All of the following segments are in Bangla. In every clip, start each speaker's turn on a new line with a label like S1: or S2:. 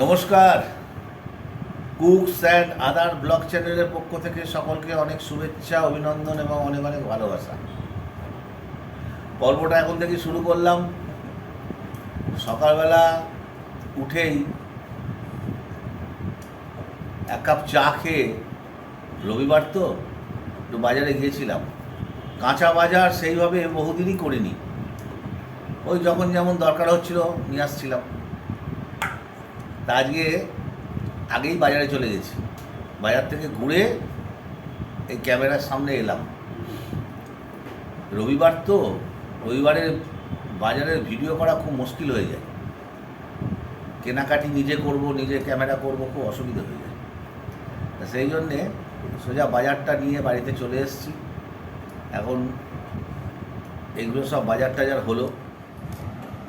S1: নমস্কার। কুকস অ্যান্ড আদার ব্লগ চ্যানেলের পক্ষ থেকে সকলকে অনেক শুভেচ্ছা, অভিনন্দন এবং অনেক অনেক ভালোবাসা। পর্বটা এখন থেকে শুরু করলাম। সকালবেলা উঠেই এক কাপ চা খেয়ে, রবিবার তো, একটু বাজারে গিয়েছিলাম। কাঁচা বাজার সেইভাবে বহুদিনই করিনি। ওই যখন যেমন দরকার হচ্ছিল নিয়ে আসছিলাম। তা আজকে আগেই বাজারে চলে গেছি। বাজার থেকে ঘুরে এই ক্যামেরার সামনে এলাম। রবিবার তো, রবিবারের বাজারের ভিডিও করা খুব মুশকিল হয়ে যায়। কেনাকাটি নিজে করব, নিজে ক্যামেরা করব, খুব অসুবিধা হয়ে যায়। সেই জন্যে সোজা বাজারটা নিয়ে বাড়িতে চলে এসেছি। এখন এগুলো সব বাজার টাজার হলো।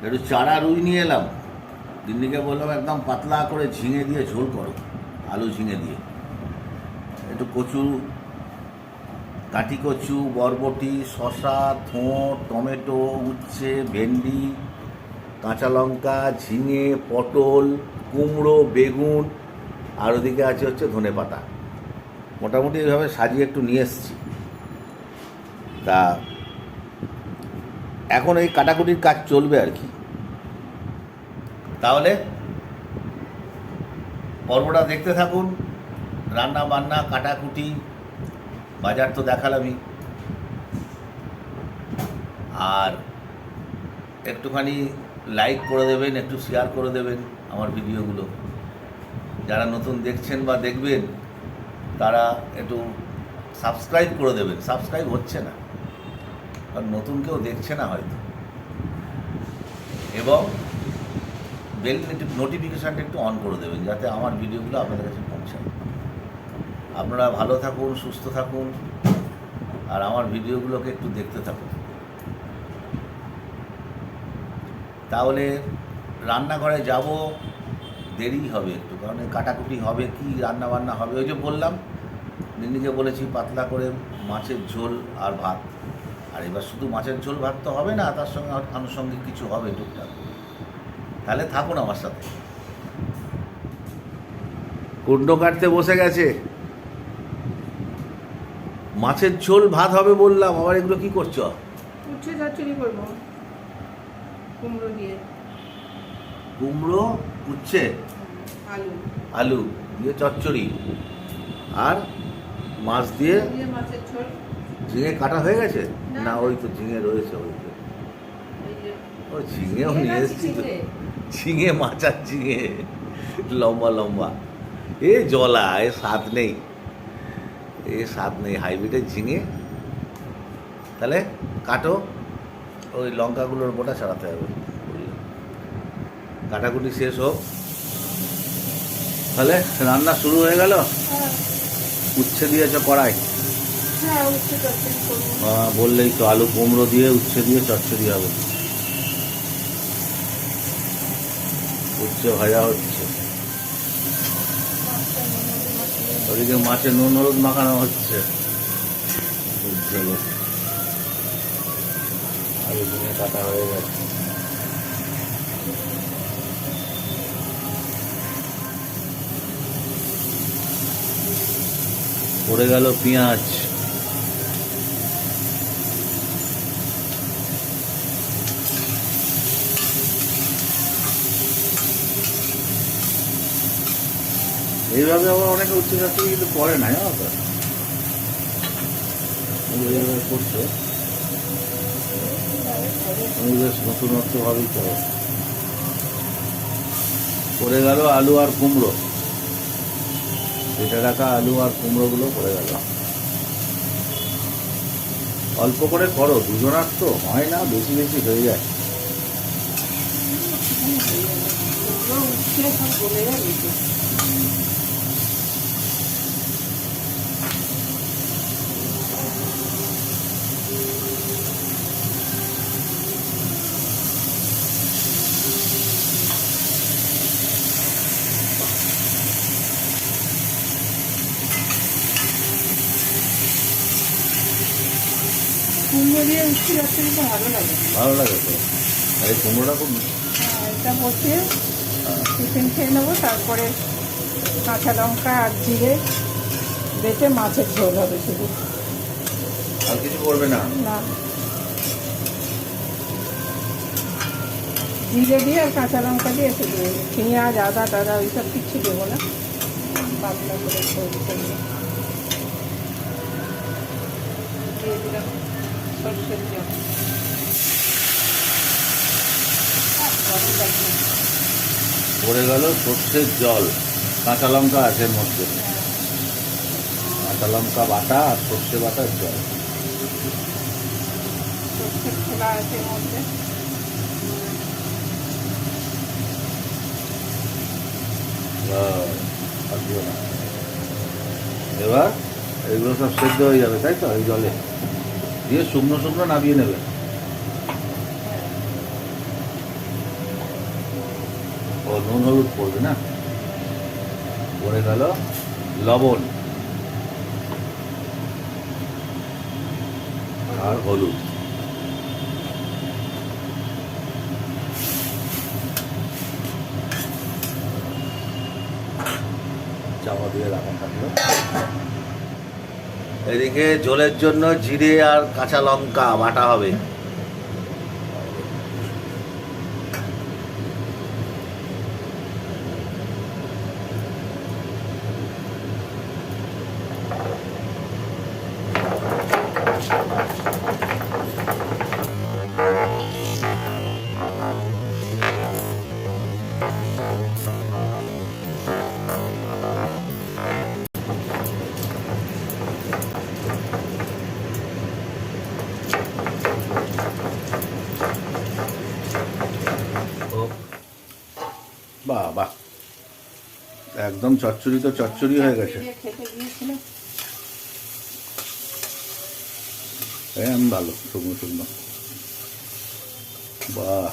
S1: একটু চারা রুই নিয়ে এলাম। দিল্লিকে বললাম, একদম পাতলা করে ঝিঙে দিয়ে ঝোল করো, আলু ঝিঙে দিয়ে। একটু কচু কাঠি কচু, বরবটি শশা থোঁট, টমেটো, উচ্ছে, ভেন্ডি, কাঁচা লঙ্কা, ঝিঙে, পটল, কুমড়ো, বেগুন, আর ওদিকে আছে হচ্ছে ধনে পাতা। মোটামুটি এইভাবে সাজিয়ে একটু নিয়ে এসছি। তা এখন এই কাটাকুটির কাজ চলবে আর কি। তাহলে পর্বটা দেখতে থাকুন, রান্না বান্না, কাটাকুটি, বাজার তো দেখালামই। আর একটুখানি লাইক করে দেবেন, একটু শেয়ার করে দেবেন আমার ভিডিওগুলো। যারা নতুন দেখছেন বা দেখবেন, তারা একটু সাবস্ক্রাইব করে দেবেন। সাবস্ক্রাইব হচ্ছে না। কারণ নতুন কেউ দেখছে না হয়তো। এবং বেল নোটিফিকেশানটা একটু অন করে দেবেন, যাতে আমার ভিডিওগুলো আপনাদের কাছে পৌঁছায়। আপনারা ভালো থাকুন, সুস্থ থাকুন, আর আমার ভিডিওগুলোকে একটু দেখতে থাকুন। তাহলে রান্নাঘরে যাব, দেরি হবে একটু, কারণ কাটাকুটি হবে, কি রান্না বান্না হবে? ওই যে বললাম নিন্দিকে বলেছি পাতলা করে মাছের ঝোল আর ভাত। আর এবার শুধু মাছের ঝোল ভাত তো হবে না, তার সঙ্গে আনুষঙ্গিক কিছু হবে টুকটাক। তাহলে থাকুন আমার সাথে। কুণ্ড কাটতে বসে গেছে। মাছের ঝোল ভাত হবে বললাম আবার এগুলো কি করছ?
S2: উচ্ছে চচ্চড়ি করব। কুমড়ো দিয়ে।
S1: কুমড়ো উচ্ছে?
S2: আলু।
S1: আলু দিয়ে চচ্চড়ি। আর মাছ দিয়ে
S2: মাছের ঝোল।
S1: ঝিঙে কাটা হয়ে গেছে?
S2: না।
S1: ওই তো ঝিঙে রয়েছে ওই তো। ও ঝিঙেও
S2: ঝিঙে
S1: নিয়ে এসেছি তো।
S2: ঝিঙে।
S1: মাচার ঝিঙে লম্বা লম্বা। এ জলা এ স্বাদ নেই। এ স্বাদ নেই। হাইব্রিডের ঝিঙে। তাহলে কাটো। ওই লঙ্কাগুলোর বোটা ছাড়াতে হবে। কাটাকুটি শেষ হোক। তাহলে রান্না শুরু হয়ে গেল?
S2: হ্যাঁ।
S1: উচ্ছে দিয়েছ কড়াই?
S2: হ্যাঁ
S1: বললেই তো আলু কুমড়ো দিয়ে উচ্ছে দিয়ে চচ্চড়ি হবে। উচ্ছে ভাজা হচ্ছে। ওদিকে মাছে নুন, হলুদ মাখানো হচ্ছে। কাটা হয়ে গেছে। পড়ে গেল পেঁয়াজ। এইভাবে আবার অনেকে উচ্চ চাকরি কিন্তু করে না জানো এইভাবে করছে বেশ নতুনত্বভাবেই করো পড়ে গেল আলু আর কুমড়ো এটা রাখা আলু আর কুমড়োগুলো পড়ে গেল অল্প করে করো দুজনার তো হয় না বেশি বেশি হয়ে যায়
S2: ভালো লাগে।
S1: ভালো লাগে তো। আর এই কুমড়োটা খুব
S2: হ্যাঁ, এটা হচ্ছে টিফিন খেয়ে নেব তারপরে কাঁচা লঙ্কা আর জিরে বেটে মাছের ঝোল হবে শুধু।
S1: আর কিছু করবে না?
S2: না। জিরে দিয়ে আর কাঁচা লঙ্কা দিয়ে শুধু পেঁয়াজ আদা টাদা ওইসব কিচ্ছু দেবো না। পাতলা করে করব দিয়ে দিলাম। সরষের জল না।
S1: পড়ে গেল সর্ষের জল। কাঁচা লঙ্কা আছে মধ্যে। কাঁচা লঙ্কা বাটা আর সর্ষে বাটার জল।
S2: সর্ষের খোলা আছে মধ্যে।
S1: এবার এগুলো সব সেদ্ধ হয়ে যাবে তাই তো? এই জলে। দিয়ে শুকনো শুকনো নামিয়ে নেবে। ও নুন হলুদ পড়বে না? পড়ে গেল লবণ আর হলুদ। চাপা দিয়ে রাখা থাকল। এদিকে ঝোলের জন্য জিরে আর কাঁচা লঙ্কা বাটা হবে। বাহ একদম চচ্চড়ি তো চচ্চড়ি হয়ে গেছে। এম ভালো শুকনো শুকনো। বাহ।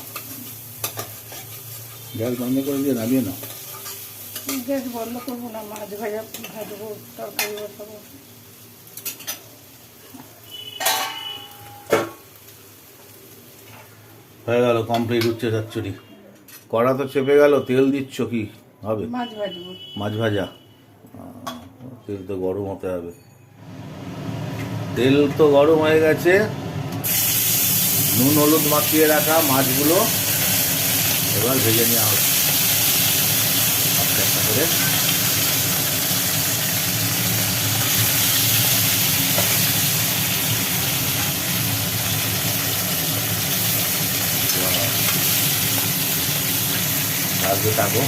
S1: গ্যাস বন্ধ করে দিয়ে নামিয়ে না
S2: গ্যাস বন্ধ করব না মাছ ভাজা ভাজবো তরকারি বসাবো।
S1: হয়ে গেল কমপ্লিট উচ্ছে চচ্চড়ি। কড়া তো চেপে গেল তেল দিচ্ছ কি? হবে।
S2: মাছ
S1: ভাজা? তেল তো গরম হতে হবে। তেল তো গরম হয়ে গেছে। নুন হলুদ মাখিয়ে রাখা মাছগুলো। এবার ভেজে নেওয়া হবে। করে। থাকো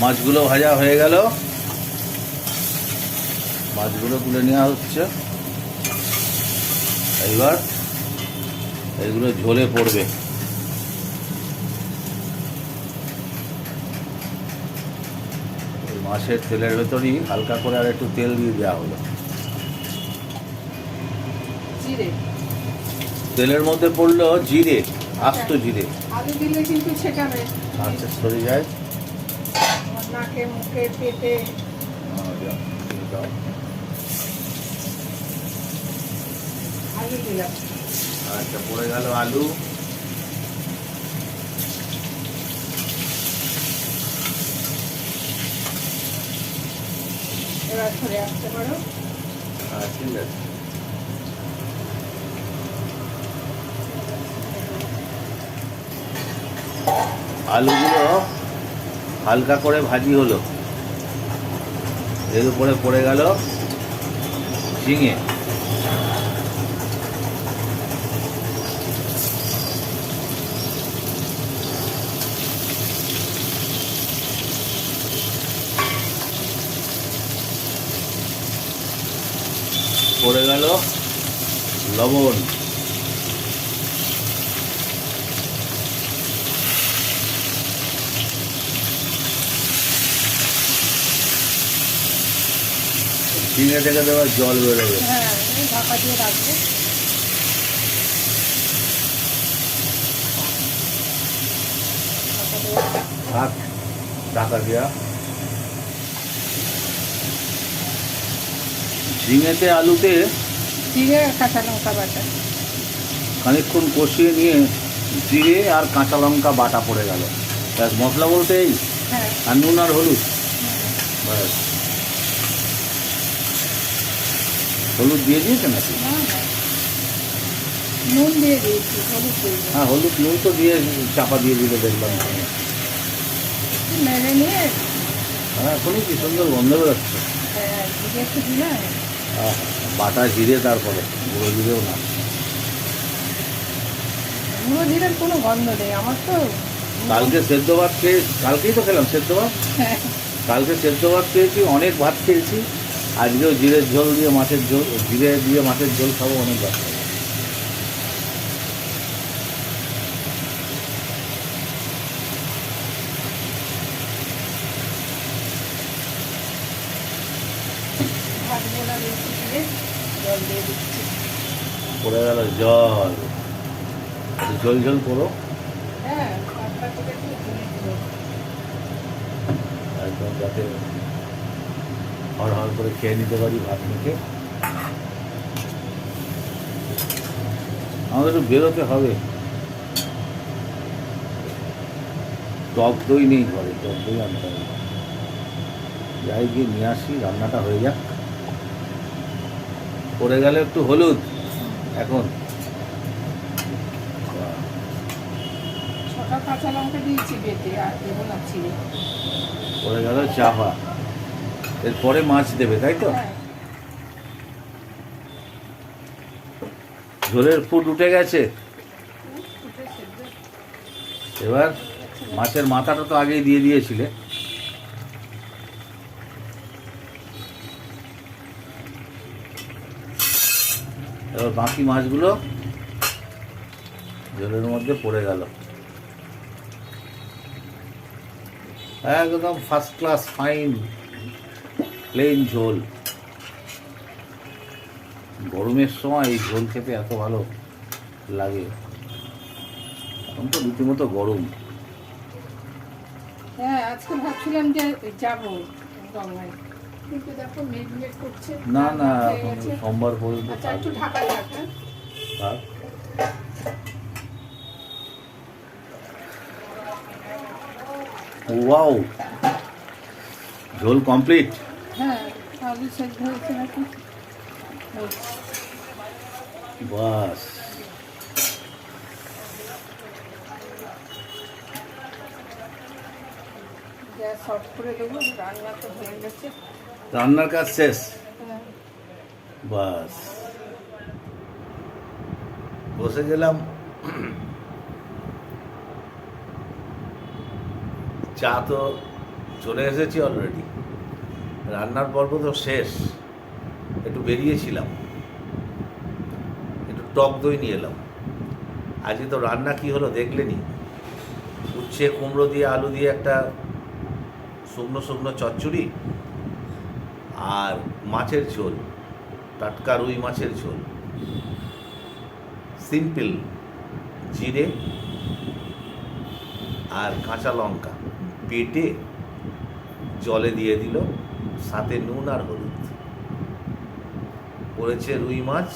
S1: মাছগুলো ভাজা হয়ে গেল। মাছগুলো তুলে নেওয়া হচ্ছে। এইবার এগুলো ঝোলে পড়বে। মাছের তেলের ভেতরই হালকা করে আর একটু তেল দিয়ে দেওয়া হলো। তেলের মধ্যে পড়ল জিরে। আস্ত জিরে।
S2: আলু দিলে কিন্তু ছেটাবে
S1: আচ্ছা সরে যায়।
S2: নাকে মুখে পেটে।
S1: দাও।
S2: আলু দিলাম।
S1: আচ্ছা পড়ে গেল আলু।
S2: এবার সরে আসতে পারো।
S1: ঠিক আছে। আলুগুলো হালকা করে ভাজি হলো। এর উপরে পড়ে গেল ঝিঙে। পড়ে গেল লবণ। ঝিঙে থেকে দেওয়ার জল বেরোবে।
S2: হ্যাঁ ঢাকা দিয়ে রাখব। ঢাকা
S1: দেওয়া ঝিঙেতে আলুতে
S2: জিরে কাঁচা লঙ্কা বাটা।
S1: খানিকক্ষণ কষিয়ে নিয়ে জিরে আর কাঁচা লঙ্কা বাটা পড়ে গেল। ব্যাস মশলা বলতে এই।
S2: হ্যাঁ।
S1: আর নুন আর হলুদ। ব্যাস। হলুদ দিয়ে দিয়েছে নাকি?
S2: না না। নুন দিয়ে দিয়েছি হলুদ
S1: হ্যাঁ হলুদ নুন তো দিয়ে চাপা দিয়ে দিলে দেখলাম। হ্যাঁ এখনই কি সুন্দর গন্ধ বেরোচ্ছে।
S2: হ্যাঁ,
S1: বাটা জিরে তারপরে গুঁড়ো জিরেও না।
S2: গুঁড়ো জিরের কোনো গন্ধ নেই আমার তো
S1: কালকে সেদ্ধ ভাত খেয়ে কালকেই তো খেলাম সেদ্ধ ভাত।
S2: হ্যাঁ,
S1: কালকে সেদ্ধ ভাত খেয়েছি অনেক ভাত খেয়েছি। আজকেও জিরের ঝোল দিয়ে মাছের ঝোল জিরে দিয়ে মাছের ঝোল খাব অনেক
S2: জল দিয়ে
S1: পড়ে গেল জল। ঝোল ঝোল করো।
S2: হ্যাঁ
S1: একদম যাতে হর হর করে খেয়ে নিতে পারি ভাত মেখে আমাদের একটু বেরোতে হবে। টক দই নেই ঘরে টক দই আনতে হবে। যাই গিয়ে নিয়ে আসি রান্নাটা হয়ে যাক। পড়ে গেলে একটু হলুদ এখন। বাহ,
S2: ছটা কাঁচা লঙ্কা দিয়েছি বেটে আর দেবো না চিড়ে।
S1: পড়ে গেল চাপা এরপরে মাছ দেবে তাই তো?
S2: হ্যাঁ।
S1: ঝোলের ফুট উঠে গেছে। এবার মাছের মাথাটা তো আগেই দিয়ে দিয়েছিলে। এবার বাকি মাছগুলো ঝোলের মধ্যে পড়ে গেল। একদম ফার্স্ট ক্লাস ফাইন প্লেন ঝোল। গরমের সময় এই ঝোল খেতে এত ভালো লাগে। এখন তো রীতিমতো গরম।
S2: হ্যাঁ আজকে ভাবছিলাম যে যাব গঙ্গায়। কিন্তু দেখো মেঘ মেঘ করছে
S1: না না সোমবার পর্যন্ত
S2: আচ্ছা একটু ঢাকা
S1: থাক। ওয়াও! ঝোল কমপ্লিট।
S2: হ্যাঁ আলু সেদ্ধ হয়েছে নাকি?
S1: বাস।
S2: গ্যাস অফ করে দেবো রান্না তো হয়ে গেছে।
S1: রান্নার কাজ শেষ?
S2: হ্যাঁ,
S1: বাস। বসে গেলাম। চা তো চলে এসেছি অলরেডি রান্নার পর্ব তো শেষ। একটু বেরিয়েছিলাম। একটু টক দই নিয়ে এলাম। আজকে তো রান্না কি হলো দেখলেনি উচ্ছে, কুমড়ো দিয়ে, আলু দিয়ে একটা শুকনো শুকনো চচ্চড়ি আর মাছের ঝোল, টাটকা রুই মাছের ঝোল। সিম্পল জিরে আর কাঁচা লঙ্কা। বেটে জলে দিয়ে দিল। সাথে নুন আর হলুদ। পড়েছে রুই মাছ,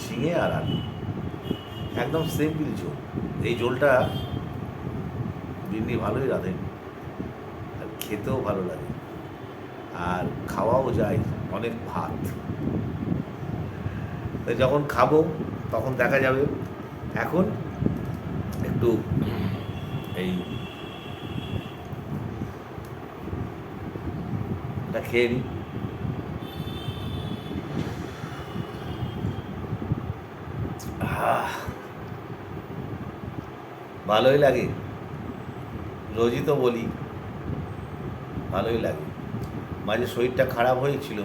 S1: ঝিঙে আর আলু। একদম সিম্পল ঝোল। এই ঝোলটা বিন্নি ভালোই রাঁধেন আর খেতেও ভালো লাগে। আর খাওয়াও যায় অনেক ভাত। যখন খাব, তখন দেখা যাবে। এখন একটু এই এটা খেয়ে নিই ভালোই লাগে। রোজই তো বলি, ভালোই লাগে। মাঝে শরীরটা খারাপ হয়েছিল,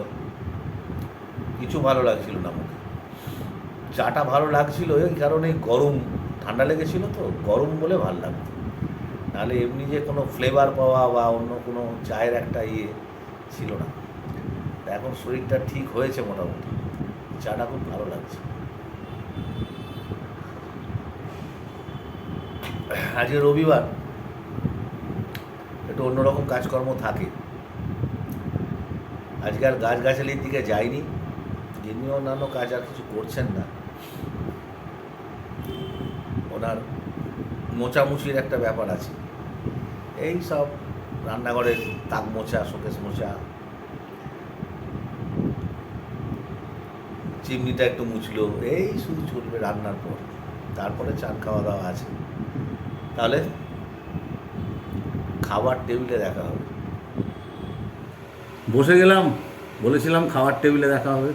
S1: কিছু ভালো লাগছিল না মুখে চাটা ভালো লাগছিল, এই কারণে গরম, ঠান্ডা লেগেছিল তো, গরম বলে ভালো লাগতো। নাহলে এমনি যে কোনো ফ্লেভার পাওয়া বা অন্য কোনো চায়ের একটা ইয়ে ছিল না। এখন শরীরটা ঠিক হয়েছে মোটামুটি। চাটা খুব ভালো লাগছে। আজকে রবিবার, একটু অন্যরকম কাজকর্ম থাকে। আজকে আর গাছগাছালির দিকে যায়নি যিনি অন্যান্য কাজ আর কিছু করছেন না। ওনার মোচামুচির একটা ব্যাপার আছে। এই সব রান্নাঘরের তাক মোছা, শোকেস মোছা। চিমনিটা একটু মুছলো। এই শুধু চলবে রান্নার পর। তারপরে চান খাওয়া দাওয়া আছে। তাহলে খাবার টেবিলে দেখা হবে। বসে গেলাম, বলেছিলাম খাবার টেবিলে দেখা হবে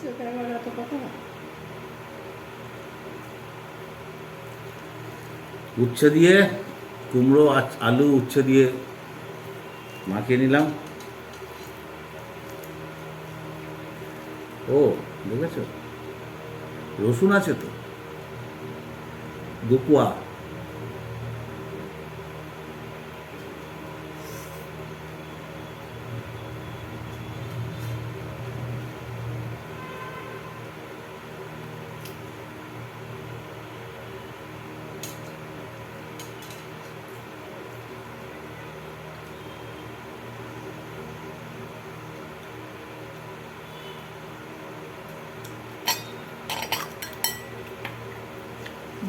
S2: সেটা এবার এত কথা
S1: উচ্ছে দিয়ে কুমড়ো আলু উচ্ছে দিয়ে মাখিয়ে নিলাম। ও দেখেছ? রসুন আছে তো?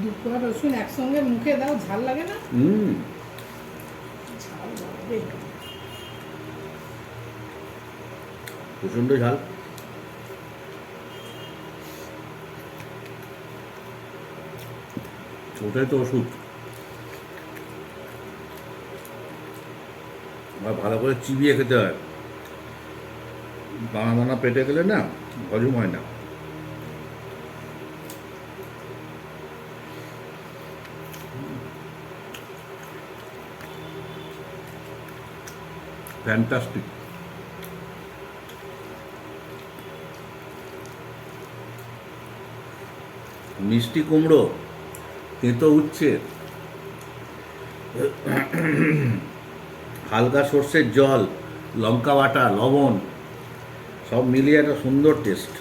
S2: দুপুর রসুন একসঙ্গে মুখে দাও ঝাল লাগে না?
S1: হুম।
S2: ঝাল লাগবে।
S1: প্রচণ্ড ঝাল। ওটাই তো ওষুধ। আর ভালো করে চিবিয়ে খেতে হয়। দানা দানা পেটে গেলে না হজম হয় না। ফ্যান্টাস্টিক মিষ্টি কুমড়ো, তেঁতো উচ্ছে, হালকা সর্ষের জল, লঙ্কা বাটা, লবণ, সব মিলিয়ে একটা সুন্দর টেস্ট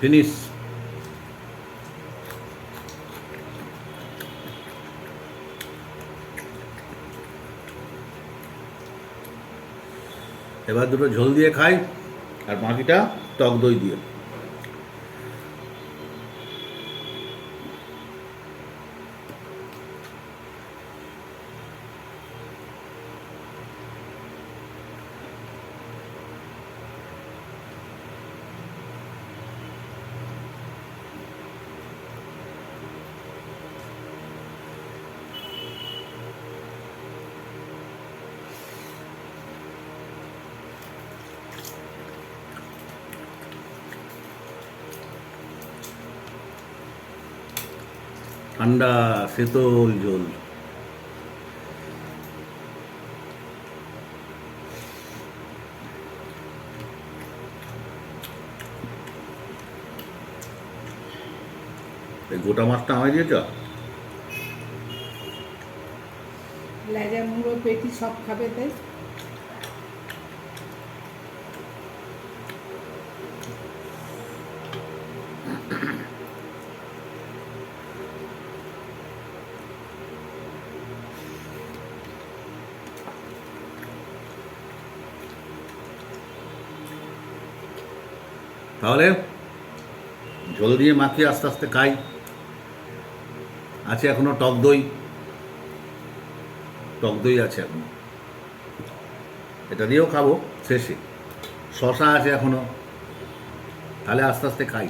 S1: ফিনিশ এবার দুটো ঝোল দিয়ে খাই। আর বাকিটা টক দই দিয়ে। ঠান্ডা শীতল জল। গোটা মাছটা আমায় দিয়েছ?
S2: লেজা মুড়ো পেটি সব খাবে তাই?
S1: তাহলে ঝোল দিয়ে মাখিয়ে আস্তে আস্তে খাই। আছে এখনও টক দই। টক দই আছে এখন। এটা দিয়েও খাব শেষে। শশা আছে এখনও। তাহলে আস্তে আস্তে খাই।